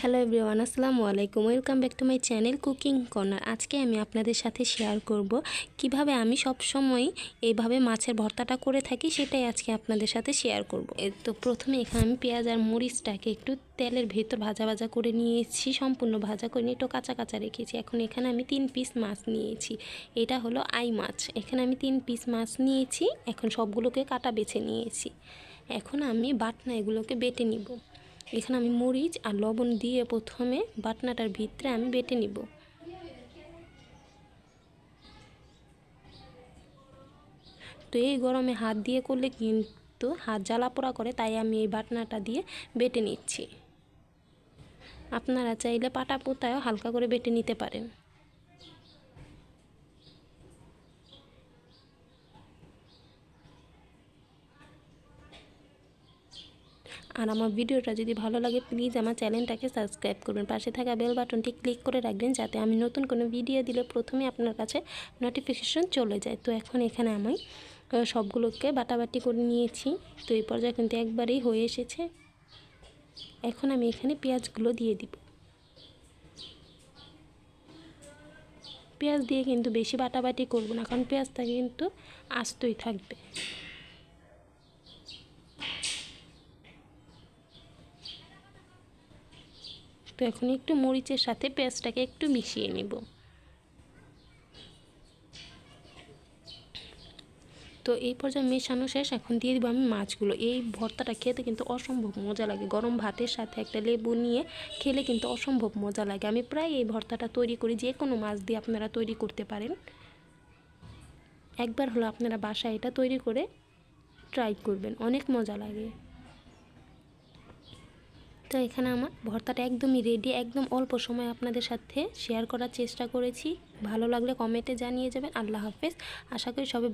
Hello everyone আসসালামু আলাইকুম। Welcome back to my channel cooking corner আজকে আমি আপনাদের সাথে শেয়ার করব কীভাবে আমি সব সময় এইভাবে মাছের ভর্তাটা করে থাকি, সেটাই আজকে আপনাদের সাথে শেয়ার করব। তো প্রথমে এখানে আমি পেঁয়াজ আর মরিচটাকে একটু তেলের ভেতর ভাজা ভাজা করে নিয়েছি, সম্পূর্ণ ভাজা করে নিয়ে একটু কাঁচা কাঁচা রেখেছি। এখন এখানে আমি তিন পিস মাছ নিয়েছি, এটা হলো আই মাছ। এখানে আমি তিন পিস মাছ নিয়েছি, এখন সবগুলোকে কাটা বেছে নিয়েছি। এখন আমি বাটনা এগুলোকে বেটে নিব। এখানে আমি মরিচ আর লবণ দিয়ে প্রথমে বাটনাটার ভিতরে আমি বেটে নিব। তো এই গরমে হাত দিয়ে করলে কিন্তু হাত জ্বালা পোড়া করে, তাই আমি এই বাটনাটা দিয়ে বেটে নিচ্ছি। আপনারা চাইলে পাটা পোতায়ও হালকা করে বেটে নিতে পারেন। আর আমার ভিডিওটা যদি ভালো লাগে প্লিজ আমার চ্যানেলটাকে সাবস্ক্রাইব করবেন। পাশে থাকা বেল বাটনটি ক্লিক করে রাখবেন, যাতে আমি নতুন কোনো ভিডিও দিলে প্রথমে আপনার কাছে নোটিফিকেশন চলে যায়। তো এখন এখানে আমি সবগুলোকে বাটাবাটি করে নিয়েছি। তো এই পর্যায়ে কিন্তু একবারেই হয়ে এসেছে। এখন আমি এখানে পেঁয়াজগুলো দিয়ে দিব। পেঁয়াজ দিয়ে কিন্তু বেশি বাটাবাটি করব না, কারণ পেঁয়াজটা কিন্তু আস্তই থাকবে। তো এখন একটু মরিচের সাথে পেঁয়াজটাকে একটু মিশিয়ে নেব। তো এই পর্যায়ে মেশানো শেষ, এখন দিয়ে দিব আমি মাছগুলো। এই ভর্তাটা খেতে কিন্তু অসম্ভব মজা লাগে। গরম ভাতের সাথে একটা লেবু নিয়ে খেলে কিন্তু অসম্ভব মজা লাগে। আমি প্রায় এই ভর্তাটা তৈরি করি, যে কোনো মাছ দিয়ে আপনারা তৈরি করতে পারেন। একবার হলো আপনারা বাসায় এটা তৈরি করে ট্রাই করবেন, অনেক মজা লাগে। তো এখানে আমার ভর্তাটা একদমই রেডি একদম অল্প সময় আপনাদের সাথে শেয়ার করার চেষ্টা করেছি। ভালো লাগলে কমেন্টে জানিয়ে যাবেন। আল্লাহ হাফেজ। আশা করি সবাই